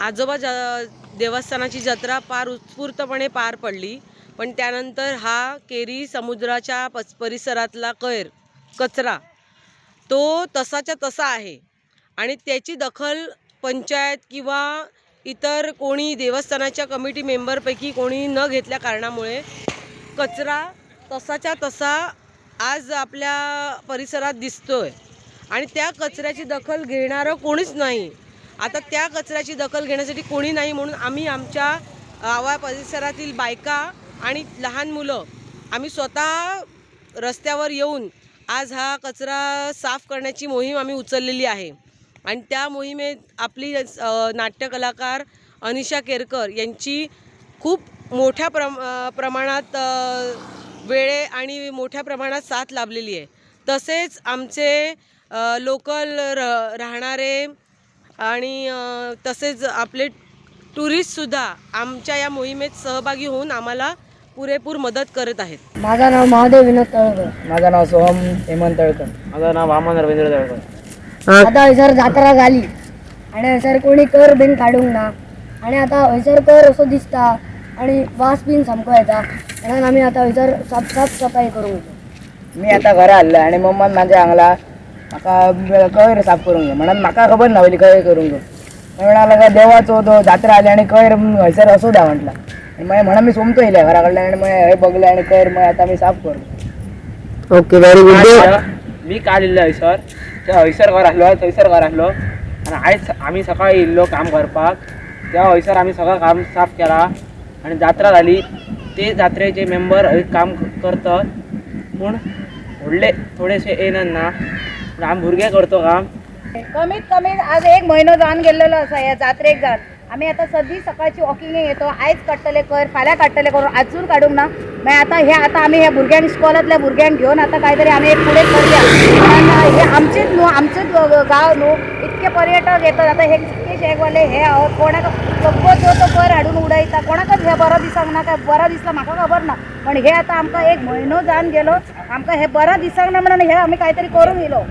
आजोबा ज देवस्थानाची जत्रा फार उत्स्फूर्तपणे पार पडली पण त्यानंतर हा केरी समुद्राच्या पस परिसरातला कैर कचरा तो तसाच्या तसा आहे. आणि त्याची दखल पंचायत किंवा इतर कोणी देवस्थानाच्या कमिटी मेंबरपैकी कोणी न घेतल्या कारणामुळे कचरा तसाच्या तसा आज आपल्या परिसरात दिसतोय. आणि त्या कचऱ्याची दखल घेणारं कोणीच नाही. आता त्या कचऱ्याची दखल घेण्यासाठी कोणी नाही म्हणून आम्ही आमच्या आवा परिसरातील बायका आणि लहान मुलं आम्ही स्वतः रस्त्यावर येऊन आज हा कचरा साफ करण्याची मोहीम आम्ही उचललेली आहे. आणि त्या मोहिमेत आपली नाट्यकलाकार अनिशा केरकर यांची खूप मोठ्या प्रम प्रमाणात वेळे आणि मोठ्या प्रमाणात साथ लाभलेली आहे. तसेच आमचे लोकल र राहणारे आणि तसेच आपले टुरिस्टसुद्धा आमच्या या मोहिमेत सहभागी होऊन आम्हाला पुरेपूर मदत करत आहेत. माझं नाव महादेव विनोद तळकर. माझं नाव सोहम हेमंत तळकर. माझं नाव वामन रवींद्र तळकर. आता हयसर जात्रा जाली आणि हयसर कोणी कर बीन काडूंक ना. आणि आता हयसर कर असो दिसता. आणि वास बीन सामको येता. म्हणून आमी आता हयसर साफ साफ सफाई करूंक वयता. मी आता घरा आल्लं आणि मम्मान माझ्या हांगला म्हाका कैर साफ करूंक जाय म्हणून म्हाका खबर ना वयली कैर करूंक जाय म्हणाला का देवाचो तो जात्रा आली आणि कैर हयसर असो द्या म्हटला. आणि मागीर म्हणून मी सोमतो येयल्या घरा कडल्यान आणि मागीर हे बघले आणि कैर मागीर आता मी साफ करू. ओके व्हेरी मी काल इल्लो हयसर. त्या हयसर घर आसलो थंयसर घर आसलो. आनी आयज आमी सकाळी येयल्लो काम करपाक त्या हयसर आमी सगळं काम साफ केला. आणि जात्रा जाली ते जात्रेचे मेंबर काम करतात. पूण व्हडले थोडेशे येयनात ना. पूण भुरगे करतो काम. कमीत कमी आज एक म्हयनो जावन गेल्लेलो आसा या जात्रेक जावन आमी आतां सदी सकाळची वॉकिंगे येतो आयज काडटले कर फाल्यां काडटले करून आजून काडूंक ना. मागीर आतां हे आतां आमी ह्या भुरग्यांक इस्कॉलांतल्या भुरग्यांक घेवन आतां कांय तरी आमी एक फुडें करया कारण हे आमचेच न्हू आमचेच गांव न्हू इतके पर्यटक येतात. आतां हे इतके शेगवाले हे आहोत कोणाक सगळो तो तो कर हाडून उडयता कोणाकच हे बरो दिसंक ना काय बरो दिसला म्हाका खबर ना. पण हे आतां आमकां एक म्हयनो जावन गेलो आमकां हे बरो दिसंक ना म्हणून हे आमी कांय तरी करून येयलो